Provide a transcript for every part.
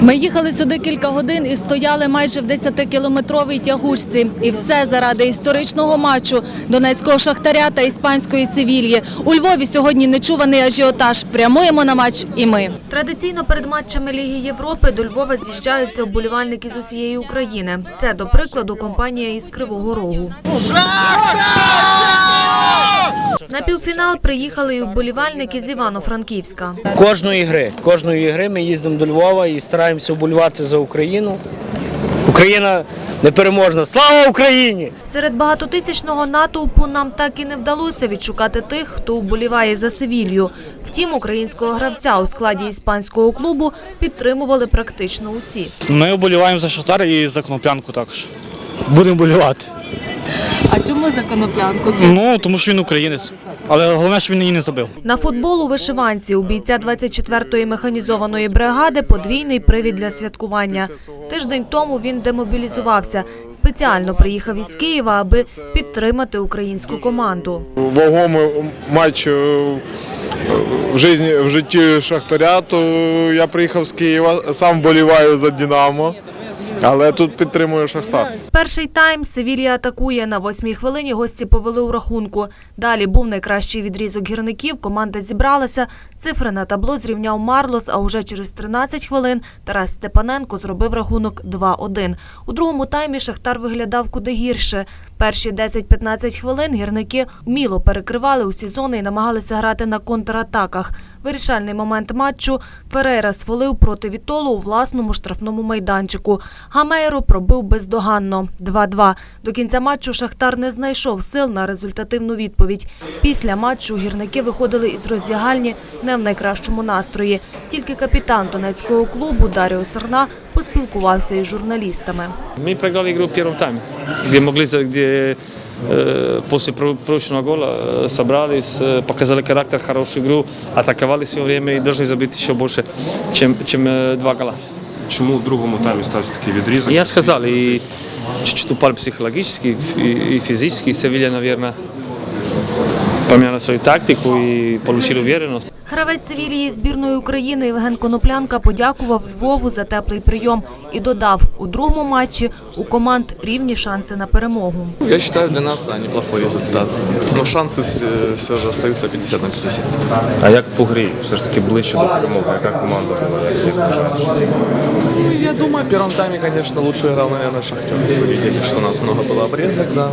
Ми їхали сюди кілька годин і стояли майже в 10-кілометровій тягучці. І все заради історичного матчу Донецького Шахтаря та іспанської Севільї. У Львові сьогодні нечуваний ажіотаж. Прямуємо на матч і ми. Традиційно перед матчами Ліги Європи до Львова з'їжджаються вболівальники з усієї України. Це, до прикладу, компанія із Кривого Рогу. На півфінал приїхали і вболівальники з Івано-Франківська. Кожної гри, кожної гри ми їздимо до Львова і стараємося вболівати за Україну. Україна непереможна. Слава Україні! Серед багатотисячного натовпу нам так і не вдалося відшукати тих, хто вболіває за Севілью. Втім, українського гравця у складі іспанського клубу підтримували практично усі. Ми вболіваємо за Шахтар і за Коноплянку також. Будемо болівати. А чому за коноплянку? Ну, тому що він українець. Але головне, що він її не забив. На футбол у вишиванці у бійця 24-ї механізованої бригади подвійний привід для святкування. Тиждень тому він демобілізувався. Спеціально приїхав із Києва, аби підтримати українську команду. вагомий матч е, в житті, в житті Шахтаря, то я приїхав з Києва, сам вболіваю за Динамо, але тут підтримує Шахтар. Перший тайм Севілія атакує. На восьмій хвилині гості повели у рахунку. Далі був найкращий відрізок гірників. Команда зібралася. Цифри на табло зрівняв Марлос, а уже через 13 хвилин Тарас Степаненко зробив рахунок 2-1. У другому таймі Шахтар виглядав куди гірше. Перші 10-15 хвилин гірники вміло перекривали усі зони і намагалися грати на контратаках. Вирішальний момент матчу Ферейра сфолив проти Вітолу у власному штрафному майданчику. Гамейро пробив бездоганно 2-2. До кінця матчу Шахтар не знайшов сил на результативну відповідь. Після матчу гірники виходили із роздягальні не в найкращому настрої. Тільки капітан донецького клубу Даріо Серна поспілкувався із журналістами. Mi pregrali igru u prvom tajmu, gdje mogli, za- gdje e, poslije prvo- prvočnog gola e, sabrali, pokazali karakter, хорошу игру, атаковали все время и должны забить еще больше, чем, чем два гола. Чому в другому таймі стався такий відрізок? Я сказал, и чуть-чуть упали психологически и физически, Севилья, наверное, поменяла свою тактику и получили уверенность. Гравець Севілії збірної України Євген Коноплянка подякував Львову за теплий прийом і додав, у другому матчі у команд рівні шанси на перемогу. Я считаю, для нас, да, неплохой результат. Но шансы все, все же остаются 50 на 50. А як по грі? Все ж таки ближче до перемоги. Яка команда була? Як вважаєш? Я думаю, в первом тайме, конечно, лучше играл, наверное, Шахтер. Вы видели, что у нас много было обрезок, да.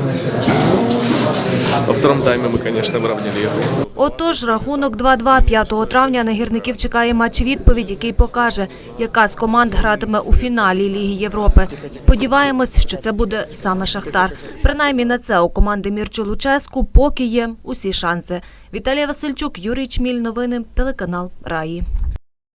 Во втором тайме мы, конечно, выровняли игру. Отож, рахунок 2-2 5 травня на гірників чекає матч відповідь, який покаже, яка з команд гратиме у фіналі Ліги Європи. Сподіваємось, що це буде саме Шахтар. Принаймні на це у команди Мірчу Луческу поки є усі шанси. Віталія Васильчук, Юрій Чміль. Новини телеканал Раї.